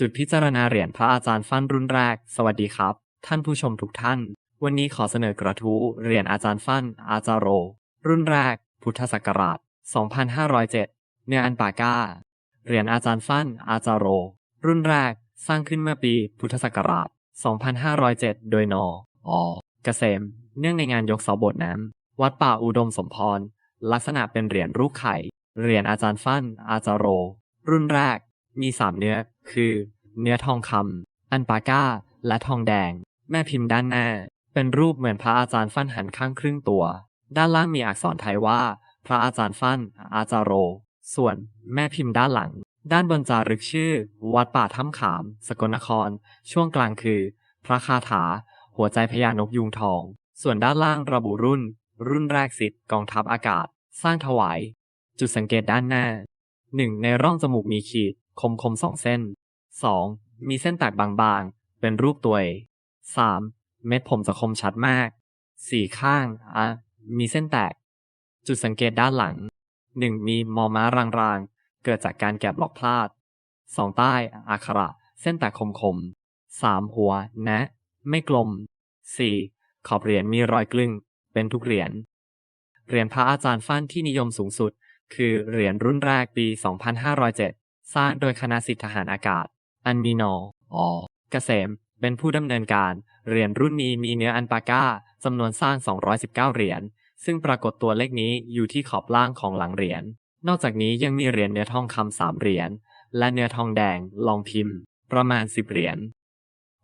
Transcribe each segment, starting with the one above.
จุดพิจารณาเหรียญพระอาจารย์ฟั่นรุ่นแรก สวัสดีครับ ท่านผู้ชมทุกท่าน วันนี้ขอเสนอกระทู้เหรียญอาจารย์ฟั่น อาจารโร รุ่นแรก พุทธศักราช 2507 เนื้ออันปาก้า เหรียญอาจารย์ฟั่น อาจารโร รุ่นแรก สร้างขึ้นเมื่อปี พุทธศักราช 2507 โดยนออเกษม เนื่องในงานยกเสาโบสถ์น้ำวัดป่าอุดมสมพร ลักษณะเป็นเหรียญรูปไข่ เหรียญอาจารย์ฟั่น อาจารโร รุ่นแรก มีสามเนื้อ คือ เนื้อทองคำอันปาก้า และทองแดง แม่พิมพ์ด้านหน้า เป็นรูปเหมือนพระอาจารย์ฟั่นหันข้างครึ่งตัว ด้านล่างมีอักษรไทยว่า พระอาจารย์ฟั่น อาจารโร ส่วนแม่พิมพ์ด้านหลัง ด้านบนจารึกชื่อ วัดป่าถ้ำขาม สกลนคร ช่วงกลางคือ พระคาถา หัวใจพญานกยุงทอง ส่วนด้านล่างระบุรุ่น รุ่นแรกสิทธิ์กองทัพอากาศ สร้างถวาย จุดสังเกตด้านหน้า 1. ในร่องจมูกมีขีด คมคมสองเส้น 2. มีเส้นแตกบางๆ เป็นรูปตัว A 3. เม็ดผมจะคมชัดมาก 4. ข้างอะมีเส้นแตก จุดสังเกตด้านหลัง 1. มีมอม้ารางๆ เกิดจากการแกะบล็อกพลาด 2. ใต้อักขระ เส้นแตกคมคมๆ 3. หัว นะ ไม่กลม 4. ขอบเหรียญมีรอยกลึงเป็นทุกเหรียญ เหรียญพระอาจารย์ฟั่นที่นิยมสูงสุด คือเหรียญรุ่นแรกปี 2507 สร้างโดยคณะสิทธิทหารอากาศ อันมีนออเกษม เป็นผู้ดำเนินการ เหรียญรุ่นนี้มีเนื้ออันปาก้าจำนวนสร้าง 219 เหรียญ ซึ่งปรากฏตัวเลขนี้อยู่ที่ขอบล่างของหลังเหรียญ นอกจากนี้ยังมีเหรียญเนื้อทองคำสามเหรียญ และเนื้อทองแดง ลองพิมพ์ ประมาณ 10 เหรียญ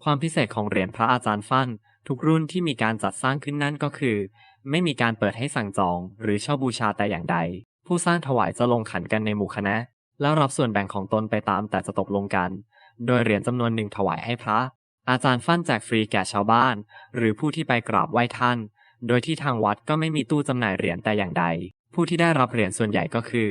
ความพิเศษของเหรียญพระอาจารย์ฟั่น ทุกรุ่นที่มีการจัดสร้างขึ้นนั่นก็คือ ไม่มีการเปิดให้สั่งจอง หรือเช่าบูชาแต่อย่างใด ผู้สร้างถวายจะลงขันกันในหมู่คณะ แล้วรับส่วนแบ่งของตนไปตามแต่จะตกลงกัน โดยเหรียญจำนวนหนึ่งถวายให้พระ อาจารย์ฟั่นแจกฟรีแก่ชาวบ้าน หรือผู้ที่ไปกราบไหว้ท่าน โดยที่ทางวัดก็ไม่มีตู้จำหน่ายเหรียญแต่อย่างใด ผู้ที่ได้รับเหรียญส่วนใหญ่ก็คือ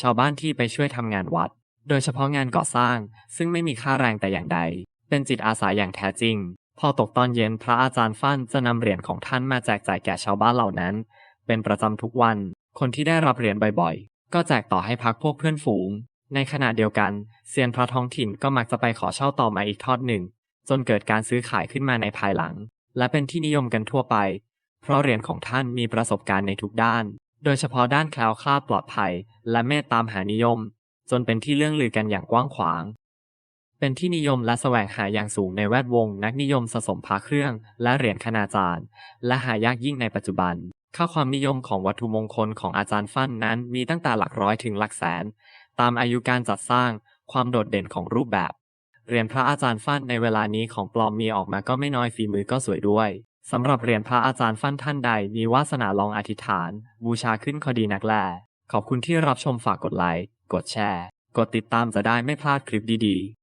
ชาวบ้านที่ไปช่วยทำงานวัด โดยเฉพาะงานก่อสร้าง ซึ่งไม่มีค่าแรงแต่อย่างใด เป็นจิตอาสาอย่างแท้จริง พอตกตอนเย็นพระอาจารย์ฟั่นจะนำเหรียญของท่านมาแจกจ่ายแก่ชาวบ้านเหล่านั้น เป็นประจำทุกวัน คนที่ได้รับเหรียญบ่อยๆก็แจกต่อให้พักพวกเพื่อนฝูง ในขณะเดียวกันเซียนพระท้องถิ่นก็มักจะไปขอเช่าต่อมาอีกทอดหนึ่ง จนเกิดการซื้อขายขึ้นมาในภายหลัง และเป็นที่นิยมกันทั่วไป เพราะเหรียญของท่านมีประสบการณ์ในทุกด้าน โดยเฉพาะด้านแคล้วคลาดปลอดภัย และเมตตามหานิยม จนเป็นที่เรื่องลือกันอย่างกว้างขวาง เป็นที่นิยมและแสวงหาอย่างสูงในแวดวง นักนิยมสะสมพระเครื่อง และเหรียญคณาจารย์ และหายากยิ่งในปัจจุบันค่าความนิยมของวัตถุมงคลของอาจารย์ฟั่นนั้นมีตั้งแต่หลักร้อยถึงหลักแสน ตามอายุการจัดสร้าง ความโดดเด่นของรูปแบบ เหรียญพระอาจารย์ฟั่นในเวลานี้ของปลอมมีออกมาก็ไม่น้อยฝีมือก็สวยด้วยสำหรับเหรียญพระอาจารย์ฟั่นท่านใดมีวาสนาลองอธิษฐาน บูชาขึ้นคอดีนักแลขอบคุณที่รับชมฝากกดไลค์กดแชร์ กดติดตามจะได้ไม่พลาดคลิปดีๆ